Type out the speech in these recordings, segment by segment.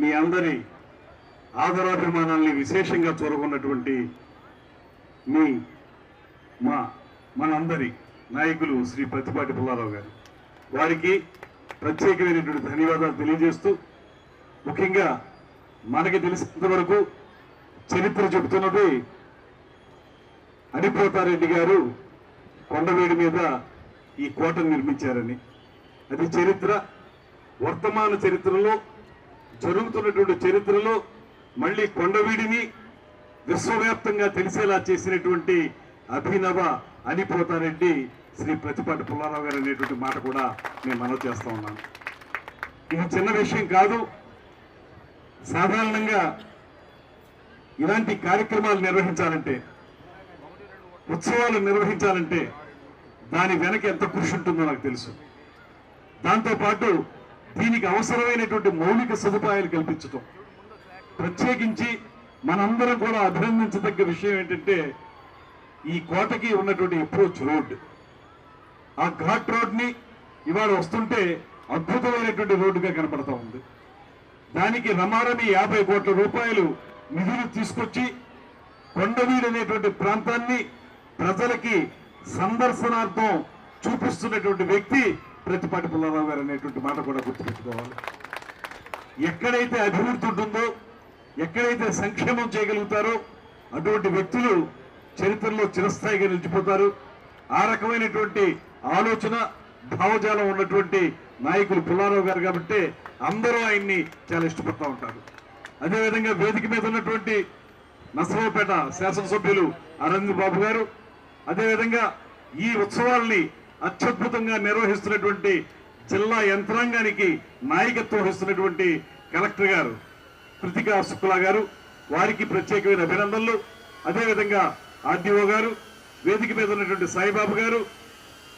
మీ అందరి ఆదరాభిమానాల్ని విశేషంగా చూరగొన్నటువంటి మీ మా మనందరి నాయకులు శ్రీ ప్రతిపాటి పుల్లారావు గారు. వారికి ప్రత్యేకమైనటువంటి ధన్యవాదాలు తెలియజేస్తూ ముఖ్యంగా మనకి తెలిసినంత వరకు చరిత్ర చెబుతున్నది అనిపోతారెడ్డి గారు కొండవేడి మీద ఈ కోటను నిర్మించారని. అది చరిత్ర వర్తమాన చరిత్రలో జరుగుతున్నటువంటి చరిత్రలో మళ్ళీ కొండవీడిని విశ్వవ్యాప్తంగా తెలిసేలా చేసినటువంటి అభినవ అనిపోతారెడ్డి శ్రీ ప్రతిపాటి పుల్లారావు గారు అనేటువంటి మాట కూడా నేను మనవి చేస్తా ఉన్నాను ఇది చిన్న విషయం కాదు. సాధారణంగా ఇలాంటి కార్యక్రమాలు నిర్వహించాలంటే ఉత్సవాలు నిర్వహించాలంటే దాని వెనక ఎంత కృషి ఉంటుందో నాకు తెలుసు. దాంతోపాటు దీనికి అవసరమైనటువంటి మౌలిక సదుపాయాలు కల్పించటం. ప్రత్యేకించి మనందరం కూడా అభినందించదగ్గ విషయం ఏంటంటే ఈ కోటకి ఉన్నటువంటి అప్రోచ్ రోడ్ ఆ ఘాట్ రోడ్ని ఇవాళ వస్తుంటే అద్భుతమైనటువంటి రోడ్డుగా కనపడతా ఉంది. దానికి రమారమి యాభై కోట్ల రూపాయలు నిధులు తీసుకొచ్చి కొండవీడు అనేటువంటి ప్రాంతాన్ని ప్రజలకి సందర్శనార్థం చూపిస్తున్నటువంటి వ్యక్తి ప్రతిపాటి పుల్లారావు గారు అనేటువంటి మాట కూడా గుర్తుపెట్టుకోవాలి. ఎక్కడైతే అభివృద్ధి ఉంటుందో ఎక్కడైతే సంక్షేమం చేయగలుగుతారో అటువంటి వ్యక్తులు చరిత్రలో చిరస్థాయిగా నిలిచిపోతారు. ఆ రకమైనటువంటి ఆలోచన భావజాలం ఉన్నటువంటి నాయకులు పుల్లారావు గారు కాబట్టి అందరూ ఆయన్ని చాలా ఇష్టపడతా ఉంటారు. అదేవిధంగా వేదిక మీద ఉన్నటువంటి నసరావుపేట శాసనసభ్యులు అరవింద్ బాబు గారు అదేవిధంగా ఈ ఉత్సవాల్ని అత్యద్భుతంగా నిర్వహిస్తున్నటువంటి జిల్లా యంత్రాంగానికి నాయకత్వం వహిస్తున్నటువంటి కలెక్టర్ గారు కృతికా శుక్లా గారు వారికి ప్రత్యేకమైన అభినందనలు. అదేవిధంగా ఆర్డీఓ గారు వేదిక మీద ఉన్నటువంటి సాయిబాబు గారు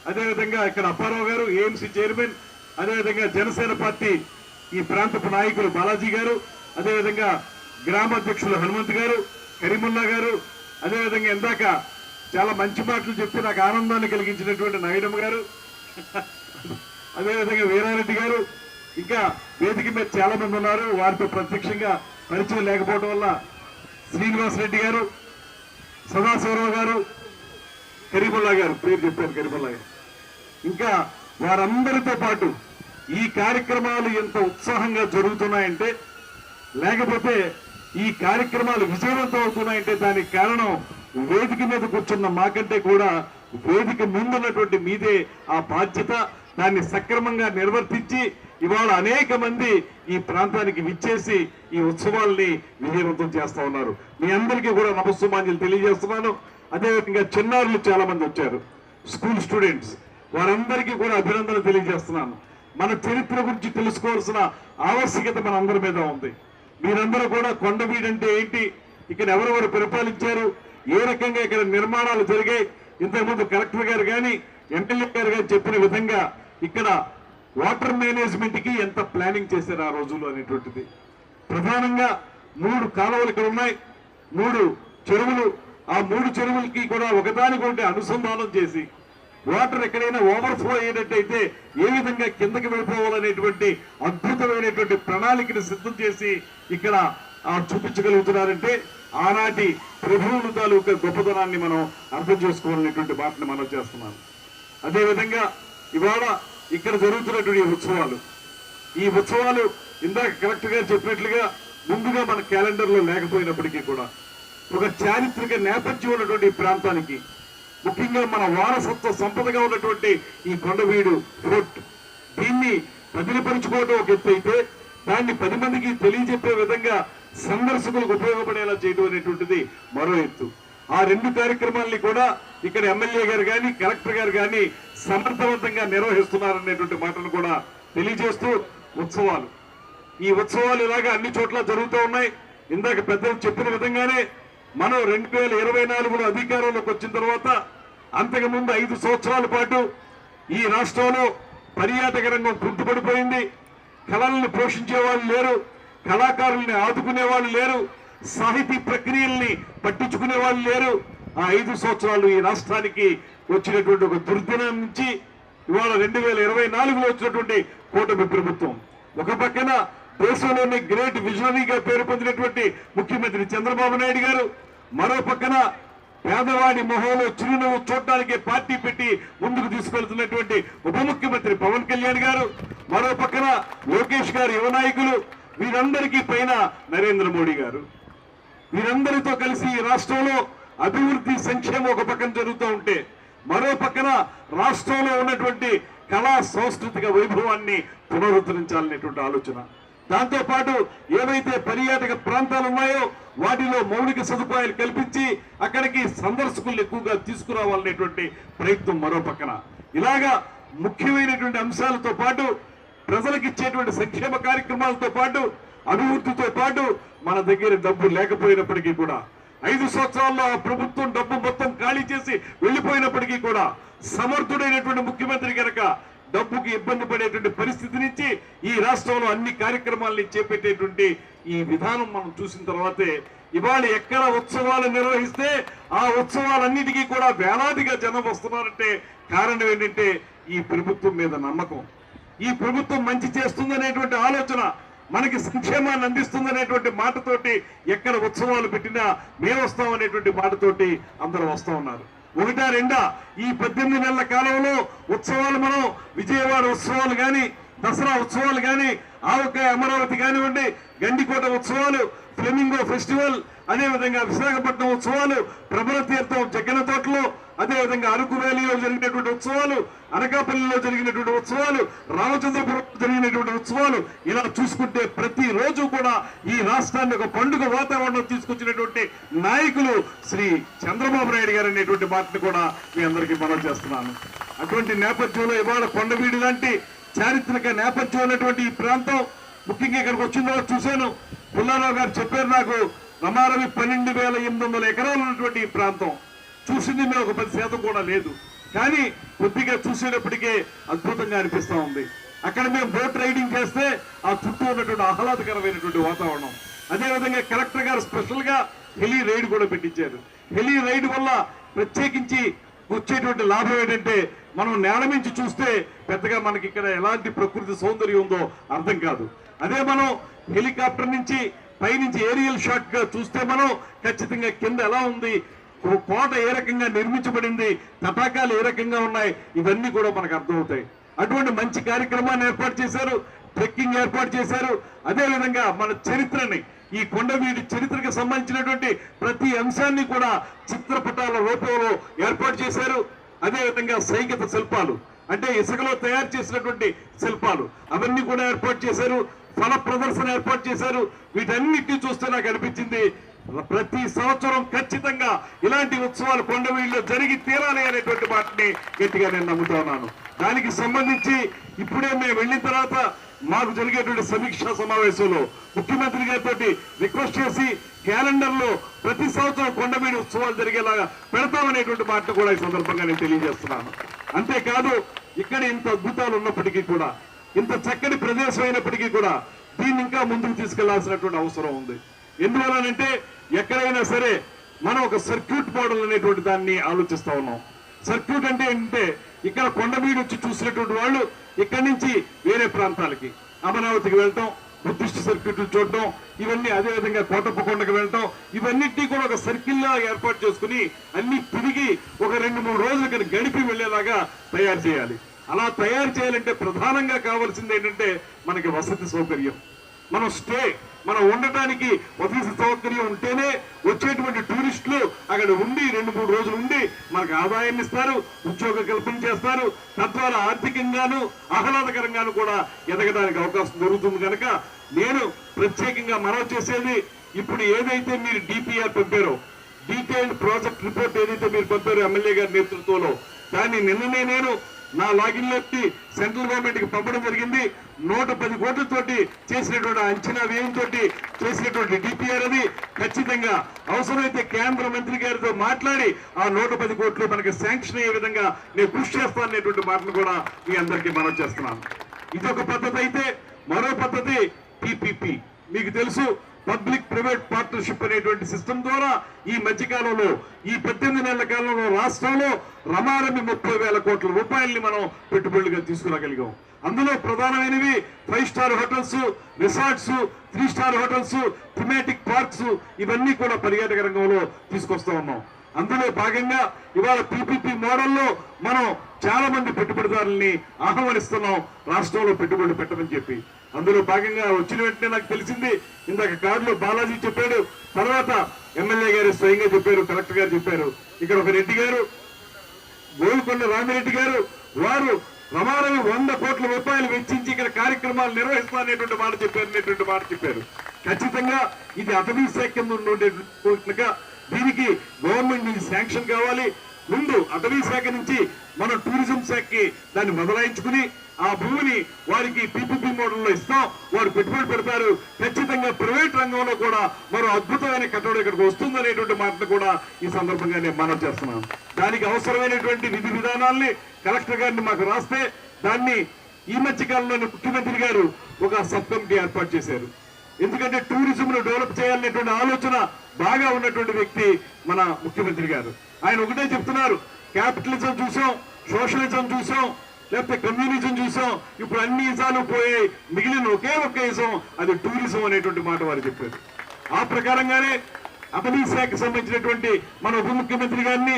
అదేవిధంగా ఇక్కడ అప్పారావు గారు ఏఎంసీ చైర్మన్ అదేవిధంగా జనసేన పార్టీ ఈ ప్రాంతపు నాయకులు బాలాజీ గారు అదేవిధంగా గ్రామాధ్యక్షులు హనుమంత్ గారు కరీముల్లా గారు అదేవిధంగా ఇందాక చాలా మంచి మాటలు చెప్తే నాకు ఆనందాన్ని కలిగించినటువంటి నాయుడమ్మ గారు. అదేవిధంగా వీరారెడ్డి గారు ఇంకా వేదిక మీద చాలా మంది ఉన్నారు. వారితో ప్రత్యక్షంగా పరిచయం లేకపోవడం వల్ల శ్రీనివాస్ రెడ్డి గారు సదాశివరావు గారు కరీముల్లా గారు పేరు చెప్పారు కరీముల్లా గారు. ఇంకా వారందరితో పాటు ఈ కార్యక్రమాలు ఎంత ఉత్సాహంగా జరుగుతున్నాయంటే లేకపోతే ఈ కార్యక్రమాలు విజయవంతం అవుతున్నాయంటే దానికి కారణం వేదిక మీద కూర్చున్న మాకంటే కూడా వేదిక ముందున్నటువంటి మీదే ఆ బాధ్యత దాన్ని సక్రమంగా నిర్వర్తించి ఇవాళ అనేక మంది ఈ ప్రాంతానికి విచ్చేసి ఈ ఉత్సవాల్ని విజయవంతం చేస్తా ఉన్నారు. మీ అందరికీ కూడా నమస్సుమాంజలు తెలియజేస్తున్నాను. అదేవిధంగా చిన్నారులు చాలా మంది వచ్చారు. స్కూల్ స్టూడెంట్స్ వారందరికీ కూడా అభినందన తెలియజేస్తున్నాను. మన చరిత్ర గురించి తెలుసుకోవాల్సిన ఆవశ్యకత మన అందరి మీద ఉంది. మీరందరూ కూడా కొండవీడంటే ఏంటి? ఇక్కడ ఎవరెవరు పరిపాలించారు? ఏ రకంగా ఇక్కడ నిర్మాణాలు జరిగాయి ఇంతకుముందు కలెక్టర్ గారు కానీ ఎమ్మెల్యే గారు కానీ చెప్పిన విధంగా ఇక్కడ వాటర్ మేనేజ్మెంట్కి ఎంత ప్లానింగ్ చేశారు ఆ రోజుల్లో అనేటువంటిది. ప్రధానంగా మూడు కాలువలు ఇక్కడ ఉన్నాయి మూడు చెరువులు ఆ మూడు చెరువులకి కూడా ఒకదానికొకటి అనుసంధానం చేసి వాటర్ ఎక్కడైనా ఓవర్ఫ్లో అయ్యేటట్టయితే ఏ విధంగా కిందకి వెళ్ళిపోవాలనేటువంటి అద్భుతమైనటువంటి ప్రణాళికను సిద్ధం చేసి ఇక్కడ చూపించగలుగుతున్నారంటే ఆనాటి ప్రభువులు తాలూకా గొప్పతనాన్ని మనం అర్థం చేసుకోవాలనేటువంటి మాటను మనం చేస్తున్నాను అదేవిధంగా ఇవాళ ఇక్కడ జరుగుతున్నటువంటి ఉత్సవాలు. ఈ ఉత్సవాలు ఇందాక కరెక్ట్గా చెప్పినట్లుగా ముందుగా మన క్యాలెండర్లో లేకపోయినప్పటికీ కూడా ఒక చారిత్రక నేపథ్యం ఉన్నటువంటి ప్రాంతానికి ముఖ్యంగా మన వారసత్వ సంపదగా ఉన్నటువంటి ఈ కొండవీడు ఫోర్ట్ దీన్ని పదిలిపరుచుకోవడం ఒక ఎత్తు అయితే దాన్ని పది మందికి తెలియజెప్పే విధంగా సందర్శకులకు ఉపయోగపడేలా చేయడం అనేటువంటిది మరో ఎత్తు. ఆ రెండు కార్యక్రమాల్ని కూడా ఇక్కడ ఎమ్మెల్యే గారు కానీ కలెక్టర్ గారు కానీ సమర్థవంతంగా నిర్వహిస్తున్నారనేటువంటి మాటను కూడా తెలియజేస్తూ ఉత్సవాలు. ఈ ఉత్సవాలు ఇలాగా అన్ని చోట్ల జరుగుతూ ఉన్నాయి. ఇందాక పెద్దలు చెప్పిన విధంగానే మనం రెండు వేల ఇరవై నాలుగులో అధికారంలోకి వచ్చిన తర్వాత అంతకు ముందు ఐదు సంవత్సరాల పాటు ఈ రాష్ట్రంలో పర్యాటక రంగం కుంటుపడిపోయింది. కళలను పోషించే వాళ్ళు లేరు. కళాకారుల్ని ఆదుకునే వాళ్ళు లేరు సాహితీ ప్రక్రియల్ని పట్టించుకునే వాళ్ళు లేరు. ఆ ఐదు సంవత్సరాలు ఈ రాష్ట్రానికి వచ్చినటువంటి ఒక దుర్దినం నుంచి ఇవాళ రెండు వేల ఇరవై నాలుగులో వచ్చినటువంటి కూటమి ప్రభుత్వం. ఒక పక్కన దేశంలోని గ్రేట్ విజనరీగా పేరు పొందినటువంటి ముఖ్యమంత్రి చంద్రబాబు నాయుడు గారు మరో పక్కన పేదవాడి మొహంలో చిరునవ్వు చూడడానికి పార్టీ పెట్టి ముందుకు తీసుకెళ్తున్నటువంటి ఉప ముఖ్యమంత్రి పవన్ కళ్యాణ్ గారు మరో పక్కన లోకేష్ గారు యువ నాయకులు వీరందరికీ పైన నరేంద్ర మోడీ గారు. వీరందరితో కలిసి ఈ రాష్ట్రంలో అభివృద్ధి సంక్షేమం ఒక పక్కన జరుగుతూ ఉంటే మరో పక్కన రాష్ట్రంలో ఉన్నటువంటి కళా సాంస్కృతిక వైభవాన్ని పునరుద్ధరించాలనేటువంటి ఆలోచన. దాంతో పాటు ఏవైతే పర్యాటక ప్రాంతాలు ఉన్నాయో వాటిలో మౌలిక సదుపాయాలు కల్పించి అక్కడికి సందర్శకులు ఎక్కువగా తీసుకురావాలనేటువంటి ప్రయత్నం మరో పక్కన. ఇలాగా ముఖ్యమైనటువంటి అంశాలతో పాటు ప్రజలకు ఇచ్చేటువంటి సంక్షేమ కార్యక్రమాలతో పాటు అభివృద్ధితో పాటు మన దగ్గర డబ్బు లేకపోయినప్పటికీ కూడా ఐదు సంవత్సరాల్లో ఆ ప్రభుత్వం డబ్బు మొత్తం ఖాళీ చేసి వెళ్ళిపోయినప్పటికీ కూడా సమర్థుడైనటువంటి ముఖ్యమంత్రి కనుక డబ్బుకి ఇబ్బంది పడేటువంటి పరిస్థితి నుంచి ఈ రాష్ట్రంలో అన్ని కార్యక్రమాల్ని చేపట్టేటువంటి ఈ విధానం మనం చూసిన తర్వాతే ఇవాళ ఎక్కడ ఉత్సవాలు నిర్వహిస్తే ఆ ఉత్సవాలన్నిటికీ కూడా వేలాదిగా జనం వస్తున్నారంటే కారణం ఏంటంటే ఈ ప్రభుత్వం మీద నమ్మకం. ఈ ప్రభుత్వం మంచి చేస్తుందనేటువంటి ఆలోచన మనకి సంక్షేమాన్ని అందిస్తుందనేటువంటి మాటతోటి ఎక్కడ ఉత్సవాలు పెట్టినా మేము వస్తాం అనేటువంటి మాటతోటి అందరూ వస్తూ ఉన్నారు. ఒకటా రెండా ఈ పద్దెనిమిది నెలల కాలంలో ఉత్సవాలు మనం విజయవాడ ఉత్సవాలు కానీ దసరా ఉత్సవాలు కానీ ఆవకాయ అమరావతి కానివ్వండి గండికోట ఉత్సవాలు ఫ్లెమింగో ఫెస్టివల్ అదేవిధంగా విశాఖపట్నం ఉత్సవాలు ప్రభల తీర్థం జగ్గన తోటలో అదేవిధంగా అరకు వ్యాలీలో జరిగినటువంటి ఉత్సవాలు అనకాపల్లిలో జరిగినటువంటి ఉత్సవాలు రామచంద్రపురం జరిగినటువంటి ఉత్సవాలు ఇలా చూసుకుంటే ప్రతిరోజు కూడా ఈ రాష్ట్రాన్ని ఒక పండుగ వాతావరణం తీసుకొచ్చినటువంటి నాయకులు శ్రీ చంద్రబాబు నాయుడు గారు అనేటువంటి మాటను కూడా మీ అందరికీ మనం చేస్తున్నాను. అటువంటి నేపథ్యంలో ఇవాళ కొండవీడి లాంటి చారిత్రక నేపథ్యం ఉన్నటువంటి ఈ ప్రాంతం ముఖ్యంగా ఇక్కడికి వచ్చిందో చూశాను. పుల్లారావు గారు చెప్పారు నాకు రమారవి పన్నెండు వేల ఎనిమిది వందల ఎకరాలు ఉన్నటువంటి ఈ ప్రాంతం. చూసింది మేము ఒక పది శాతం కూడా లేదు. కానీ కొద్దిగా చూసేటప్పటికే అద్భుతంగా అనిపిస్తా ఉంది. అక్కడ మేము బోట్ రైడింగ్ చేస్తే ఆ చుట్టూ ఉన్నటువంటి ఆహ్లాదకరమైనటువంటి వాతావరణం. అదేవిధంగా కలెక్టర్ గారు స్పెషల్గా హెలీ రైడ్ కూడా పెట్టించారు. హెలీ రైడ్ వల్ల ప్రత్యేకించి వచ్చేటువంటి లాభం ఏంటంటే మనం నేల మించి చూస్తే పెద్దగా మనకి ఇక్కడ ఎలాంటి ప్రకృతి సౌందర్యం ఉందో అర్థం కాదు. అదే మనం హెలికాప్టర్ నుంచి పైనుంచి ఏరియల్ షాట్గా చూస్తే మనం ఖచ్చితంగా కింద ఎలా ఉంది? కోట ఏ రకంగా నిర్మించబడింది? తటాకాలు ఏ రకంగా ఉన్నాయి? ఇవన్నీ కూడా మనకు అర్థమవుతాయి. అటువంటి మంచి కార్యక్రమాన్ని ఏర్పాటు చేశారు. ట్రెక్కింగ్ ఏర్పాటు చేశారు. అదేవిధంగా మన చరిత్రని ఈ కొండవీడి చరిత్రకు సంబంధించినటువంటి ప్రతి అంశాన్ని కూడా చిత్రపటాల రూపంలో ఏర్పాటు చేశారు. అదే విధంగా సైకిత శిల్పాలు అంటే ఇసుకలో తయారు చేసినటువంటి శిల్పాలు అవన్నీ కూడా ఏర్పాటు చేశారు ఫల ప్రదర్శన ఏర్పాటు చేశారు. వీటన్నిటిని చూస్తే నాకు అనిపించింది ప్రతి సంవత్సరం ఖచ్చితంగా ఇలాంటి ఉత్సవాలు కొండవీళ్ళలో జరిగి తీరాలి అనేటువంటి వాటిని గట్టిగా నేను నమ్ముతా ఉన్నాను. దానికి సంబంధించి ఇప్పుడే మేము వెళ్ళిన తర్వాత మాకు జరిగేటువంటి సమీక్షా సమావేశంలో ముఖ్యమంత్రి గారితో రిక్వెస్ట్ చేసి క్యాలెండర్లో ప్రతి సంవత్సరం కొండమీడి ఉత్సవాలు జరిగేలాగా పెడతామనేటువంటి మాట కూడా ఈ సందర్భంగా నేను తెలియజేస్తున్నాను. అంతేకాదు ఇక్కడ ఇంత అద్భుతాలు ఉన్నప్పటికీ కూడా ఇంత చక్కటి ప్రదేశం అయినప్పటికీ కూడా దీన్ని ఇంకా ముందుకు తీసుకెళ్ళాల్సినటువంటి అవసరం ఉంది. ఎందువలనంటే ఎక్కడైనా సరే మనం ఒక సర్క్యూట్ మోడల్ అనేటువంటి దాన్ని ఆలోచిస్తా ఉన్నాం. సర్క్యూట్ అంటే ఏంటంటే ఇక్కడ కొండమీడు వచ్చి చూసినటువంటి వాళ్ళు ఇక్కడి నుంచి వేరే ప్రాంతాలకి అమరావతికి వెళ్తాం బుద్ధిస్ట్ సర్క్యూట్లు చూడటం ఇవన్నీ అదే విధంగా కోటప్పకొండకు వెళ్ళటం ఇవన్నింటినీ కూడా ఒక సర్కిల్ లా ఏర్పాటు చేసుకుని అన్ని తిరిగి ఒక రెండు మూడు రోజులు కనుక గడిపి వెళ్ళేలాగా తయారు చేయాలి. అలా తయారు చేయాలంటే ప్రధానంగా కావాల్సింది ఏంటంటే మనకి వసతి సౌకర్యం. మనం స్టే మనం ఉండటానికి వసతి సౌకర్యం ఉంటేనే వచ్చేటువంటి టూరిస్టులు అక్కడ ఉండి రెండు మూడు రోజులు ఉండి మనకు ఆదాయాన్ని ఇస్తారు ఉద్యోగ కల్పన చేస్తారు. తద్వారా ఆర్థికంగాను ఆహ్లాదకరంగాను కూడా ఎదగడానికి అవకాశం దొరుకుతుంది కనుక నేను ప్రత్యేకంగా మనవి చేసేది ఇప్పుడు ఏదైతే మీరు డిపిఆర్ పంపారో డీటెయిల్డ్ ప్రాజెక్ట్ రిపోర్ట్ ఏదైతే మీరు పంపారో ఎమ్మెల్యే గారి నేతృత్వంలో దాన్ని నిన్ననే నేను నా లాగిన్లోకి సెంట్రల్ గవర్నమెంట్కి పంపడం జరిగింది. నూట పది కోట్లతోటి చేసినటువంటి అంచనా వ్యయంతో చేసినటువంటి డిపిఆర్ అది. ఖచ్చితంగా అవసరమైతే కేంద్ర మంత్రి గారితో మాట్లాడి ఆ నూట పది కోట్లు మనకి శాంక్షన్ అయ్యే విధంగా నేను కృషి చేస్తాను అనేటువంటి మాటను కూడా మీ అందరికీ మనం చేస్తున్నాను. ఇదొక పద్ధతి అయితే మరో పద్ధతి పిపిపి. మీకు తెలుసు పబ్లిక్ ప్రైవేట్ పార్ట్నర్షిప్ అనేటువంటి సిస్టమ్ ద్వారా ఈ మధ్యకాలంలో ఈ పద్దెనిమిది నెలల కాలంలో రాష్ట్రంలో రమారమి ముప్పై వేల కోట్ల రూపాయల్ని మనం పెట్టుబడులుగా తీసుకురాగలిగాం. అందులో ప్రధానమైనవి five star hotels resorts three star hotels thematic parks ఇవన్నీ కూడా పర్యాటక రంగంలో తీసుకొస్తా ఉన్నాం. అందులో భాగంగా ఇవాళ పీపీపీ మోడల్లో మనం చాలా మంది పెట్టుబడిదారుల్ని ఆహ్వానిస్తున్నాం. రాష్ట్రంలో పెట్టుబడులు పెట్టమని చెప్పి. అందులో భాగంగా వచ్చిన వెంటనే నాకు తెలిసింది ఇందాక కార్డులో బాలాజీ చెప్పాడు తర్వాత ఎమ్మెల్యే గారు స్వయంగా చెప్పారు కలెక్టర్ గారు చెప్పారు. ఇక్కడ ఒక రెడ్డి గారు గోల్కొండ రామిరెడ్డి గారు వారు ప్రమాణం వంద కోట్ల రూపాయలు వెచ్చించి ఇక్కడ కార్యక్రమాలు నిర్వహిస్తారనేటువంటి మాట చెప్పారు అనేటువంటి మాట చెప్పారు. ఖచ్చితంగా ఇది అటవీ శాఖ కింద ఉండేట్టుగా దీనికి గవర్నమెంట్ నుంచి శాంక్షన్ కావాలి. ముందు అటవీ శాఖ నుంచి మనం టూరిజం శాఖకి దాన్ని మొదలాయించుకుని ఆ భూమిని వారికి పీపీపీ మోడల్లో ఇస్తాం. వారు పెట్టుబడి పెడతారు. ఖచ్చితంగా ప్రైవేట్ రంగంలో కూడా మరో అద్భుతమైన కట్టడం ఇక్కడికి వస్తుందనేటువంటి మాటను కూడా ఈ సందర్భంగా నేను మనం చేస్తున్నాను దానికి అవసరమైనటువంటి విధి విధానాల్ని కలెక్టర్ గారిని మాకు రాస్తే దాన్ని ఈ మధ్య కాలంలోనే ముఖ్యమంత్రి గారు ఒక సబ్ కమిటీ ఏర్పాటు చేశారు. ఎందుకంటే టూరిజం ను డెవలప్ చేయాలనేటువంటి ఆలోచన బాగా ఉన్నటువంటి వ్యక్తి మన ముఖ్యమంత్రి గారు. ఆయన ఒకటే చెప్తున్నారు క్యాపిటలిజం చూసాం సోషలిజం చూసాం లేకపోతే కమ్యూనిజం చూసాం ఇప్పుడు అన్ని ఇజాలు పోయి మిగిలిన ఒకే ఒక్క ఇజం అది టూరిజం అనేటువంటి మాట వారు చెప్పారు. ఆ ప్రకారంగానే అటవీ శాఖకు సంబంధించినటువంటి మన ఉప ముఖ్యమంత్రి గారిని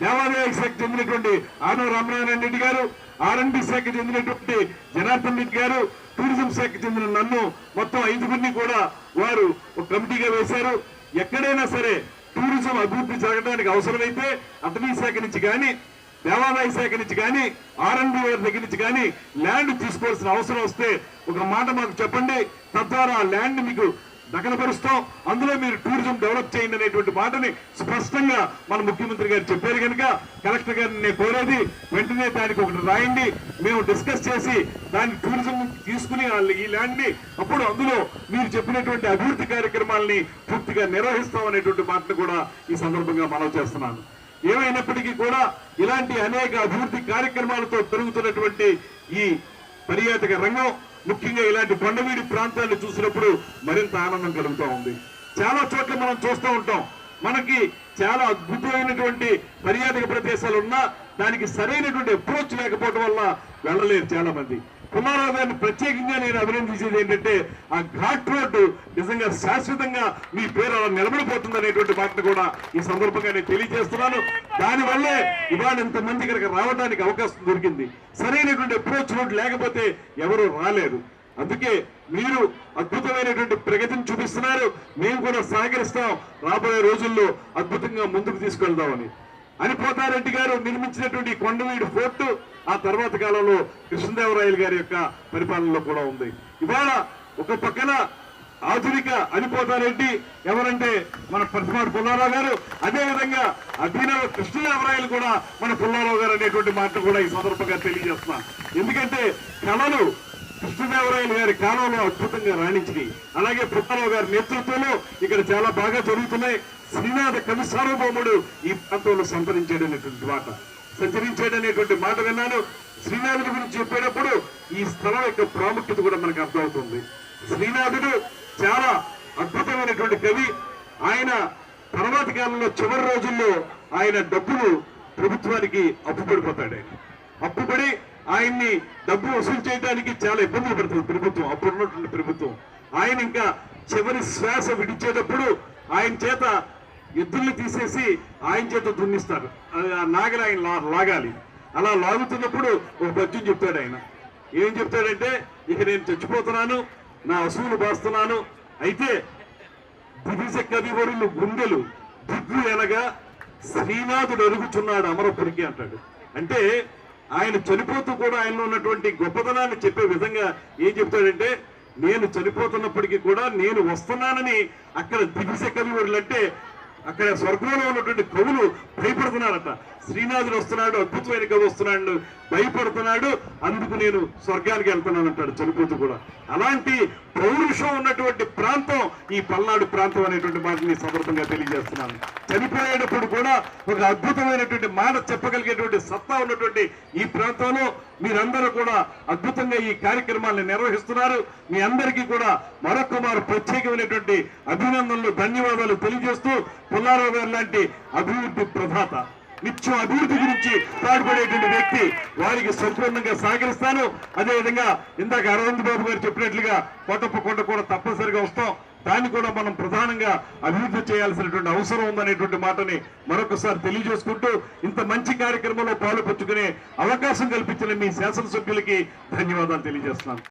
దేవాదాయ శాఖ చెందినటువంటి ఆనవ రామనారాయణ రెడ్డి గారు ఆర్ఎండి శాఖ చెందినటువంటి జనార్దన్ రెడ్డి గారు టూరిజం శాఖకు చెందిన నన్ను మొత్తం ఐదుగురిని కూడా వారు ఒక కమిటీగా వేశారు. ఎక్కడైనా సరే టూరిజం అభివృద్ధి జరగడానికి అవసరమైతే అటవీ శాఖ నుంచి కానీ దేవాదాయ శాఖ నుంచి కానీ ఆర్ఎండి వారి దగ్గర నుంచి కానీ ల్యాండ్ తీసుకోవాల్సిన అవసరం వస్తే ఒక మాట మాకు చెప్పండి. తద్వారా ల్యాండ్ మీకు దఖలపరుస్తాం అందులో మీరు టూరిజం డెవలప్ చేయండి అనేటువంటి మాటని స్పష్టంగా మన ముఖ్యమంత్రి గారు చెప్పారు కనుక కలెక్టర్ గారిని నేను కోరేది వెంటనే దానికి ఒకటి రాయండి. మేము డిస్కస్ చేసి దాని టూరిజం తీసుకుని ఈ ల్యాండ్ని అప్పుడు అందులో మీరు చెప్పినటువంటి అభివృద్ధి కార్యక్రమాలని పూర్తిగా నిర్వహిస్తాం అనేటువంటి మాటను కూడా ఈ సందర్భంగా మనవి చేస్తున్నాను. ఏమైనప్పటికీ కూడా ఇలాంటి అనేక అభివృద్ధి కార్యక్రమాలతో పెరుగుతున్నటువంటి ఈ పర్యాటక రంగం ముఖ్యంగా ఇలాంటి కొండవీడి ప్రాంతాన్ని చూసినప్పుడు మరింత ఆనందం కలుగుతూ ఉంది. చాలా చోట్ల మనం చూస్తూ ఉంటాం. మనకి చాలా అద్భుతమైనటువంటి పర్యాటక ప్రదేశాలు ఉన్నా దానికి సరైనటువంటి అప్రోచ్ లేకపోవడం వల్ల వెళ్ళలేరు చాలా మంది కుమారావు గారిని ప్రత్యేకంగా నేను అభినందించేది ఏంటంటే ఆ ఘాట్ రోడ్డు నిజంగా శాశ్వతంగా మీ పేరు అలా నిలబడిపోతుంది అనేటువంటి మాటను కూడా ఈ సందర్భంగా నేను తెలియజేస్తున్నాను. దానివల్లే ఇవాళ ఇంతమంది ఇక్కడికి రావడానికి అవకాశం దొరికింది. సరైనటువంటి అప్రోచ్ రోడ్ లేకపోతే ఎవరు రాలేరు అందుకే మీరు అద్భుతమైనటువంటి ప్రగతిని చూపిస్తున్నారు. మేము కూడా సహకరిస్తాం. రాబోయే రోజుల్లో అద్భుతంగా ముందుకు తీసుకెళ్దామని. అనిపోతారెడ్డి గారు నిర్మించినటువంటి కొండవీడు ఫోర్టు ఆ తర్వాత కాలంలో కృష్ణదేవరాయలు గారి యొక్క పరిపాలనలో కూడా ఉంది. ఇవాళ ఒక పక్కన ఆధునిక అనిపోతారెడ్డి ఎవరంటే మన ప్రతిమాడు పుల్లారావు గారు. అదేవిధంగా అభినవ కృష్ణదేవరాయలు కూడా మన పుల్లారావు గారు అనేటువంటి మాట కూడా ఈ సందర్భంగా తెలియజేస్తున్నాం. ఎందుకంటే కళలు కృష్ణదేవరాయలు గారి కాలంలో అద్భుతంగా రాణించింది అలాగే పుట్టరావు గారి నేతృత్వంలో ఇక్కడ చాలా బాగా జరుగుతున్నాయి. శ్రీనాథ కవి సార్వభౌముడు ఈ ప్రాంతంలో సంతరించాడనేటువంటి మాట. సంచరించాడనేటువంటి మాట విన్నాను. శ్రీనాథుడి గురించి చెప్పేటప్పుడు ఈ స్థలం యొక్క ప్రాముఖ్యత కూడా మనకు అర్థమవుతుంది. శ్రీనాథుడు చాలా అద్భుతమైనటువంటి కవి. ఆయన తర్వాతి కాలంలో చివరి రోజుల్లో ఆయన డబ్బులు ప్రభుత్వానికి అప్పుపడిపోతాడు. అప్పుపడి ఆయన్ని డబ్బు వసూలు చేయడానికి చాలా ఇబ్బందులు పెడుతుంది ప్రభుత్వం అప్పుడు ఉన్నటువంటి ప్రభుత్వం. ఆయన ఇంకా చివరి శ్వాస విడిచేటప్పుడు ఆయన చేత ఎద్దుల్ని తీసేసి ఆయన చేత దున్నిస్తారు. ఆ నాగలి ఆయన లాగాలి. అలా లాగుతున్నప్పుడు ఒక పద్యం చెప్తాడు ఆయన. ఏం చెప్తాడంటే ఇక నేను చచ్చిపోతున్నాను నా అసూలు బాస్తున్నాను. అయితే దివిజ కవివరులు గుండెలు దిగ్గు ఎనగా శ్రీనాథుడు అరుగుచున్నాడు అమరపురికి అంటాడు. అంటే ఆయన చనిపోతూ కూడా ఆయనలో ఉన్నటువంటి గొప్పతనాన్ని చెప్పే విధంగా ఏం చెప్తాడంటే నేను చనిపోతున్నప్పటికీ కూడా నేను వస్తున్నానని అక్కడ దిగుసే కవివరులు అంటే అక్కడ స్వర్గంలో ఉన్నటువంటి కవులు భయపడుతున్నారట. శ్రీనాథుడు వస్తున్నాడు అద్భుతమైన కథ వస్తున్నాడు భయపడుతున్నాడు. అందుకు నేను స్వర్గానికి వెళ్తున్నాను అంటాడు చనిపోతూ కూడా. అలాంటి పౌరుషం ఉన్నటువంటి ప్రాంతం ఈ పల్నాడు ప్రాంతం అనేటువంటి మాటని సందర్భంగా తెలియజేస్తున్నాను. చనిపోయేటప్పుడు కూడా ఒక అద్భుతమైనటువంటి మాట చెప్పగలిగేటువంటి సత్తా ఉన్నటువంటి ఈ ప్రాంతంలో మీరందరూ కూడా అద్భుతంగా ఈ కార్యక్రమాలను నిర్వహిస్తున్నారు. మీ అందరికీ కూడా మరొక మారు ప్రత్యేకమైనటువంటి అభినందనలు ధన్యవాదాలు తెలియజేస్తూ పుల్లారావు గారు లాంటి అభివృద్ధి ప్రధాత. నిత్యం అభివృద్ధి గురించి పాటుపడేటువంటి వ్యక్తి వారికి సంపూర్ణంగా సహకరిస్తాను. అదేవిధంగా ఇందాక అరవింద్ బాబు గారు చెప్పినట్లుగా కొట్టప్ప కొండ కూడా తప్పనిసరిగా వస్తాం. దాన్ని కూడా మనం ప్రధానంగా అభివృద్ధి చేయాల్సినటువంటి అవసరం ఉందనేటువంటి మాటని మరొకసారి తెలియజేసుకుంటూ ఇంత మంచి కార్యక్రమంలో పాలు అవకాశం కల్పించిన మీ శాసనసభ్యులకి ధన్యవాదాలు తెలియజేస్తున్నాను.